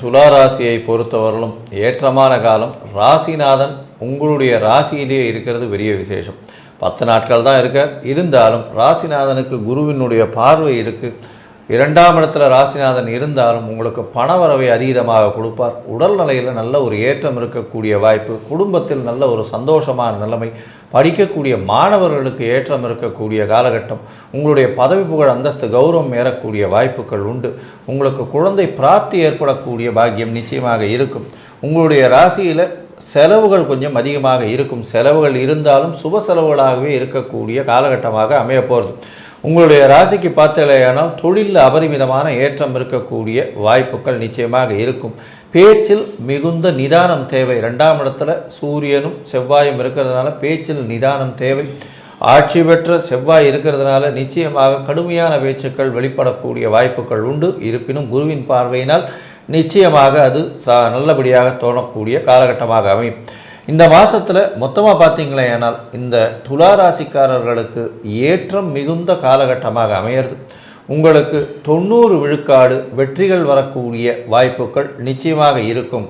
துலா ராசியை பொறுத்தவரையிலும் ஏற்றமான காலம். ராசிநாதன் உங்களுடைய ராசியிலேயே இருக்கிறது பெரிய விசேஷம். பத்து நாட்கள் தான் இருக்க. இருந்தாலும் ராசிநாதனுக்கு குருவினுடைய பார்வை இருக்குது இரண்டாம் இடத்துல ராசிநாதன் இருந்தாலும் உங்களுக்கு பணவரவை அதீதமாக கொடுப்பார். உடல்நிலையில் நல்ல ஒரு ஏற்றம் இருக்கக்கூடிய வாய்ப்பு. குடும்பத்தில் நல்ல ஒரு சந்தோஷமான நிலைமை. படிக்கக்கூடிய மாணவர்களுக்கு ஏற்றம் இருக்கக்கூடிய காலகட்டம் உங்களுடைய பதவி புகழ் அந்தஸ்து கௌரவம் ஏறக்கூடிய வாய்ப்புகள் உண்டு. உங்களுக்கு குழந்தை பிராப்தி ஏற்படக்கூடிய பாக்கியம் நிச்சயமாக இருக்கும். உங்களுடைய ராசியில் செலவுகள் கொஞ்சம் அதிகமாக இருக்கும். செலவுகள் இருந்தாலும் சுப செலவுகளாகவே இருக்கக்கூடிய காலகட்டமாக அமையப்போகிறது உங்களுடைய ராசிக்கு பார்த்தலையானால் தொழிலில் அபரிமிதமான ஏற்றம் இருக்கக்கூடிய வாய்ப்புகள் நிச்சயமாக இருக்கும். பேச்சில் மிகுந்த நிதானம் தேவை. ரெண்டாம் இடத்துல சூரியனும் செவ்வாயும் இருக்கிறதுனால பேச்சில் நிதானம் தேவை. ஆட்சி பெற்ற செவ்வாய் இருக்கிறதுனால நிச்சயமாக கடுமையான பேச்சுக்கள் வெளிப்படக்கூடிய வாய்ப்புகள் உண்டு. இருப்பினும் குருவின் பார்வையினால் நிச்சயமாக அது ச நல்லபடியாக தோணக்கூடிய காலகட்டமாக அமையும். இந்த மாதத்தில் மொத்தமாக பார்த்தீங்களேனால் இந்த துலா ராசிக்காரர்களுக்கு ஏற்றம் மிகுந்த காலகட்டமாக அமையிறது. உங்களுக்கு தொண்ணூறு விழுக்காடு வெற்றிகள் வரக்கூடிய வாய்ப்புகள் நிச்சயமாக இருக்கும்.